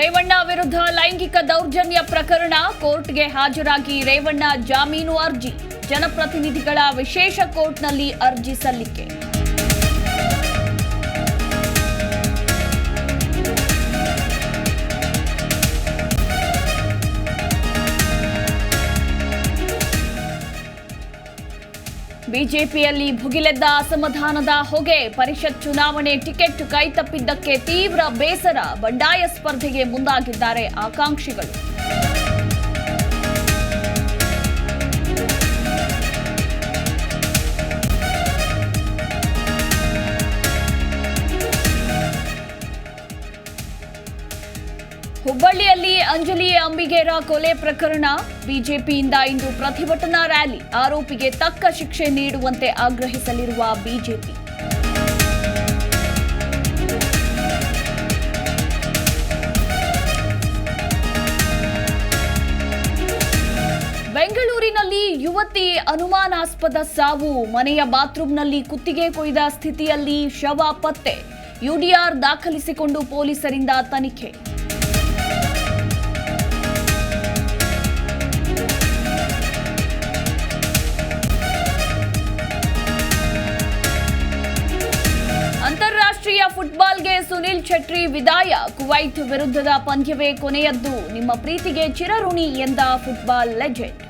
ರೇವಣ್ಣ ವಿರುದ್ಧ ಲೈಂಗಿಕ ದೌರ್ಜನ್ಯ ಪ್ರಕರಣ ಕೋರ್ಟ್ಗೆ ಹಾಜರಾಗಿ ರೇವಣ್ಣ ಜಾಮೀನು ಅರ್ಜಿ. ಜನಪ್ರತಿನಿಧಿಗಳ ವಿಶೇಷ ಕೋರ್ಟ್ನಲ್ಲಿ ಅರ್ಜಿ ಸಲ್ಲಿಕೆ. ಬಿಜೆಪಿಯಲ್ಲಿ ಭುಗಿಲೆದ್ದ ಅಸಮಾಧಾನದ ಹೊಗೆ ಪರಿಷತ್ ಚುನಾವಣೆ ಟಿಕೆಟ್ ಕೈತಪ್ಪಿದ್ದಕ್ಕೆ ತೀವ್ರ ಬೇಸರ ಬಂಡಾಯ ಸ್ಪರ್ಧೆಗೆ ಮುಂದಾಗಿದ್ದಾರೆ ಆಕಾಂಕ್ಷಿಗಳು. ಹುಬ್ಬಳ್ಳಿಯಲ್ಲಿ ಅಂಜಲಿ ಅಂಬಿಗೇರ ಕೊಲೆ ಪ್ರಕರಣ. ಬಿಜೆಪಿಯಿಂದ ಇಂದು ಪ್ರತಿಭಟನಾ ರ್ಯಾಲಿ. ಆರೋಪಿಗೆ ತಕ್ಕ ಶಿಕ್ಷೆ ನೀಡುವಂತೆ ಆಗ್ರಹಿಸಲಿರುವ ಬಿಜೆಪಿ. ಬೆಂಗಳೂರಿನಲ್ಲಿ ಯುವತಿ ಅನುಮಾನಾಸ್ಪದ ಸಾವು. ಮನೆಯ ಬಾತ್ರೂಮ್ನಲ್ಲಿ ಕುತ್ತಿಗೆ ಕೊಯ್ದ ಸ್ಥಿತಿಯಲ್ಲಿ ಶವ ಪತ್ತೆ. ಯುಡಿಆರ್ ದಾಖಲಿಸಿಕೊಂಡು ಪೊಲೀಸರಿಂದ ತನಿಖೆ. ಫುಟ್ಬಾಲ್ಗೆ ಸುನಿಲ್ ಛೆಟ್ರಿ ವಿದಾಯ. ಕುವೈತ್ ವಿರುದ್ಧದ ಪಂದ್ಯವೇ ಕೊನೆಯದ್ದು. ನಿಮ್ಮ ಪ್ರೀತಿಗೆ ಚಿರಋಣಿ ಎಂದ ಫುಟ್ಬಾಲ್ ಲೆಜೆಂಡ್.